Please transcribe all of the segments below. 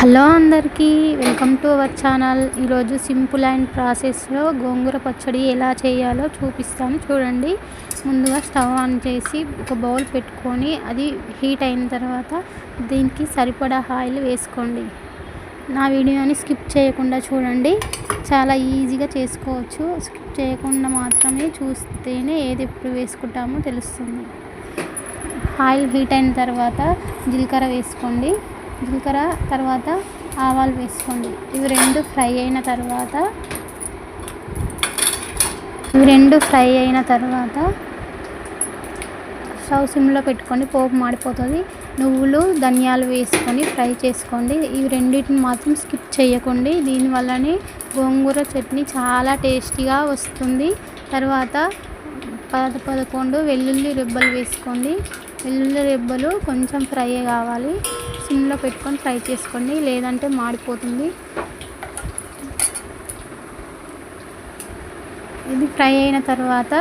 Hello అందరికీ welcome to our channel. ఈరోజు simple and ప్రాసెస్లో గోంగూర పచ్చడి ఎలా చేయాలో చూపిస్తాను. చూడండి ముందుగా స్టవ్ ఆన్ చేసి ఒక బౌల్ పెట్టుకొని అది హీట్ అయిన తర్వాత దీనికి సరిపడా ఆయిల్ వేసుకోండి. నా వీడియోని స్కిప్ చేయకుండా చూడండి. చాలా ఈజీగా చేసుకోవచ్చు. స్కిప్ చేయకుండా మాత్రమే చూస్తేనే ఏది ఎప్పుడు వేసుకుంటామో తెలుస్తుంది. ఆయిల్ హీట్ అయిన తర్వాత జీలకర్ర వేసుకోండి. జీలకర్ర తర్వాత ఆవాలు వేసుకోండి. ఇవి రెండు ఫ్రై అయిన తర్వాత ఇవి రెండు ఫ్రై అయిన తర్వాత స్టవ్ సిమ్లో పెట్టుకొని పోపు మాడిపోతుంది. నువ్వులు ధనియాలు వేసుకొని ఫ్రై చేసుకోండి. ఇవి రెండింటిని మాత్రం స్కిప్ చేయకండి. దీనివల్లనే గోంగూర చట్నీ చాలా టేస్టీగా వస్తుంది. తర్వాత పద పదకొండు వెల్లుల్లి రెబ్బలు వేసుకోండి. వెల్లుల్లి రెబ్బలు కొంచెం ఫ్రై కావాలి. సిమ్లో పెట్టుకొని ఫ్రై చేసుకోండి లేదంటే మాడిపోతుంది. ఇది ఫ్రై అయిన తర్వాత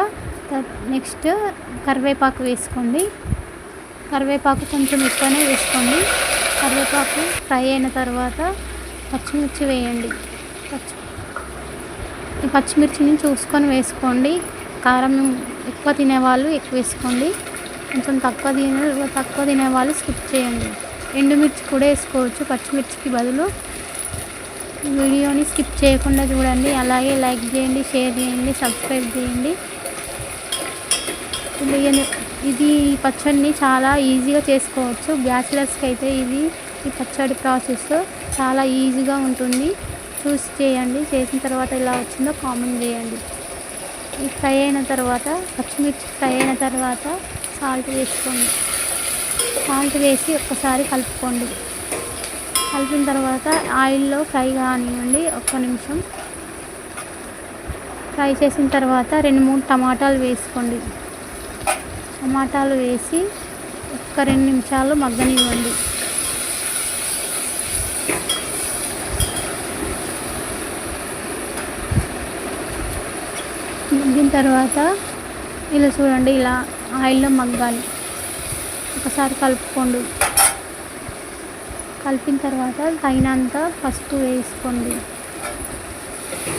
నెక్స్ట్ కరివేపాకు వేసుకోండి. కరివేపాకు కొంచెం ఎక్కువనే వేసుకోండి. కరివేపాకు ఫ్రై అయిన తర్వాత పచ్చిమిర్చి వేయండి. పచ్చి పచ్చిమిర్చిని చూసుకొని వేసుకోండి. కారం ఎక్కువ తినేవాళ్ళు ఎక్కువ వేసుకోండి. కొంచెం తక్కువ తినే తక్కువ తినేవాళ్ళు స్కిప్ చేయండి. ఎండుమిర్చి కూడా వేసుకోవచ్చు పచ్చిమిర్చికి బదులు. వీడియోని స్కిప్ చేయకుండా చూడండి అలాగే లైక్ చేయండి షేర్ చేయండి సబ్స్క్రైబ్ చేయండి. ఇది పచ్చడిని చాలా ఈజీగా చేసుకోవచ్చు. బ్యాచిలర్స్కి అయితే ఇది ఈ పచ్చడి ప్రాసెస్ చాలా ఈజీగా ఉంటుంది. చూసి చేయండి చేసిన తర్వాత ఎలా వచ్చిందో కామెంట్ చేయండి. ఇది ఫ్రై అయిన తర్వాత పచ్చిమిర్చి ఫ్రై అయిన తర్వాత సాల్ట్ వేసుకోండి. సాల్ట్ వేసి ఒక్కసారి కలుపుకోండి. కలిపిన తర్వాత ఆయిల్లో ఫ్రై కానివ్వండి ఒక్క నిమిషం. ఫ్రై చేసిన తర్వాత రెండు మూడు టమాటాలు వేసుకోండి. టమాటాలు వేసి ఒక్క రెండు నిమిషాలు మగ్గనివ్వండి. మగ్గిన తర్వాత ఇలా చూడండి ఇలా ఆయిల్లో మగ్గాలి. ఒకసారి కలుపుకోండి. కలిపిన తర్వాత తగినంత పసుపు వేసుకోండి.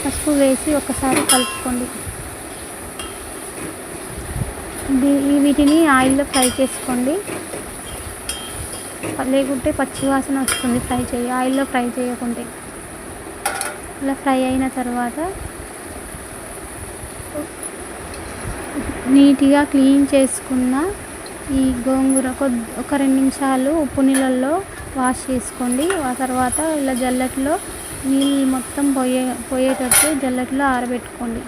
పసుపు వేసి ఒకసారి కలుపుకోండి. వీటిని ఆయిల్లో ఫ్రై చేసుకోండి. లేకుంటే పచ్చివాసన వస్తుంది ఫ్రై చేయ ఆయిల్లో ఫ్రై చేయకుంటే. ఇలా ఫ్రై అయిన తర్వాత నీట్గా క్లీన్ చేసుకున్న ఈ గోంగూర ఒక రెండు నిమిషాలు ఉప్పు నీళ్ళల్లో వాష్ చేసుకోండి. ఆ తర్వాత ఇలా జల్లెట్లో నీళ్ళు మొత్తం పోయే పోయేటట్టు జల్లెట్లో ఆరబెట్టుకోండి.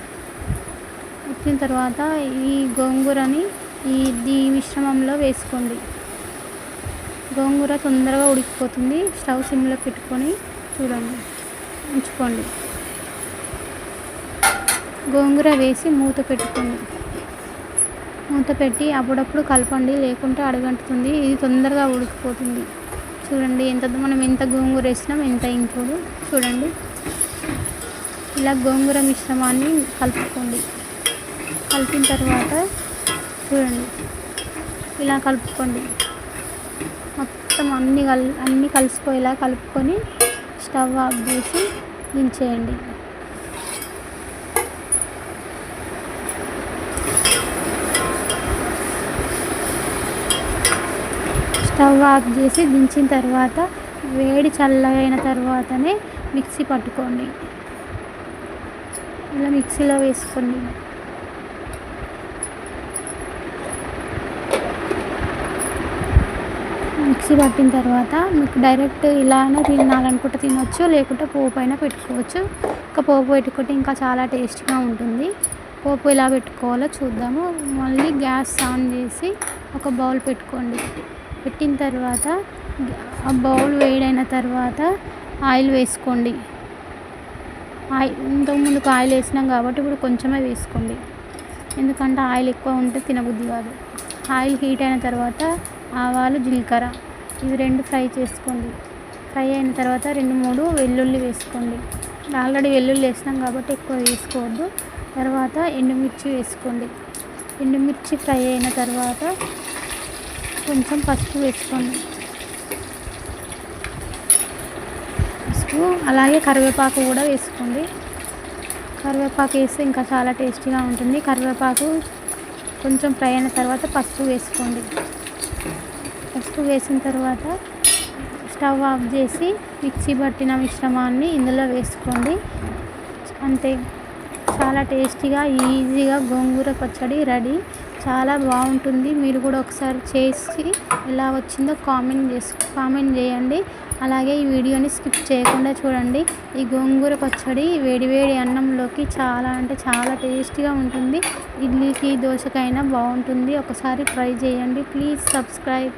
వచ్చిన తర్వాత ఈ గోంగూరని ఈ ఈ మిశ్రమంలో వేసుకోండి. గోంగూర తొందరగా ఉడికిపోతుంది. స్టవ్ సిమ్లో పెట్టుకొని చూడండి ఉంచుకోండి. గోంగూర వేసి మూత పెట్టుకోండి. మూత పెట్టి అప్పుడప్పుడు కలపండి లేకుంటే అడగంటుతుంది. ఇది తొందరగా ఉడికిపోతుంది. చూడండి ఎంత మనం ఎంత గోంగూర వేసినాం ఎంత ఇంకోడు. చూడండి. ఇలా గోంగూర మిశ్రమాన్ని కలుపుకోండి. కలిపిన తర్వాత చూడండి. ఇలా కలుపుకోండి. మొత్తం అన్ని కల్ అన్నీ కలిసిపోయేలా కలుపుకొని స్టవ్ ఆఫ్ చేసి దించేయండి. స్టవ్ ఆఫ్ చేసి దించిన తర్వాత వేడి చల్లగైన తర్వాతనే మిక్సీ పట్టుకోండి. ఇలా మిక్సీలో వేసుకోండి. మిక్సీ పట్టిన తర్వాత మీకు డైరెక్ట్ ఇలానే తినాలనుకుంటే తినొచ్చు లేకుంటే పోపు అయినా పెట్టుకోవచ్చు. ఇంకా పోపు పెట్టుకుంటే ఇంకా చాలా టేస్ట్గా ఉంటుంది. పోపు ఎలా పెట్టుకోవాలో చూద్దాము. మళ్ళీ గ్యాస్ ఆన్ చేసి ఒక బౌల్ పెట్టుకోండి. పెట్టిన తర్వాత ఆ బౌల్ వేడైన తర్వాత ఆయిల్ వేసుకోండి. ఆయిల్ ఇంతకుముందుకు ఆయిల్ వేసినాం కాబట్టి ఇప్పుడు కొంచెమే వేసుకోండి. ఎందుకంటే ఆయిల్ ఎక్కువ ఉంటే తినబుద్ధి కాదు. ఆయిల్ హీట్ అయిన తర్వాత ఆవాలు జీలకర్ర ఇవి రెండు ఫ్రై చేసుకోండి. ఫ్రై అయిన తర్వాత రెండు మూడు వెల్లుల్లి వేసుకోండి. ఆల్రెడీ వెల్లుల్లి వేసినాం కాబట్టి ఎక్కువ వేసుకోవద్దు. తర్వాత ఎండుమిర్చి వేసుకోండి. ఎండుమిర్చి ఫ్రై అయిన తర్వాత కొంచెం పసుపు వేసుకోండి. పసుపు అలాగే కరివేపాకు కూడా వేసుకోండి. కరివేపాకు వేస్తే ఇంకా చాలా టేస్టీగా ఉంటుంది. కరివేపాకు కొంచెం ఫ్రై అయిన తర్వాత పసుపు వేసుకోండి. పసుపు వేసిన తర్వాత స్టవ్ ఆఫ్ చేసి మిక్సీ పట్టిన మిశ్రమాన్ని ఇందులో వేసుకోండి. అంతే. చాలా టేస్టీగా ఈజీగా గోంగూర పచ్చడి రెడీ. చాలా బాగుంటుంది. మీరు కూడా ఒకసారి చేసి ఎలా వచ్చిందో కామెంట్ చేసి కామెంట్ చేయండి. అలాగే ఈ వీడియోని స్కిప్ చేయకుండా చూడండి. ఈ గోంగూర పచ్చడి వేడివేడి అన్నంలోకి చాలా అంటే చాలా టేస్టీగా ఉంటుంది. ఇడ్లీకి దోశకైనా బాగుంటుంది. ఒకసారి ట్రై చేయండి. Please subscribe.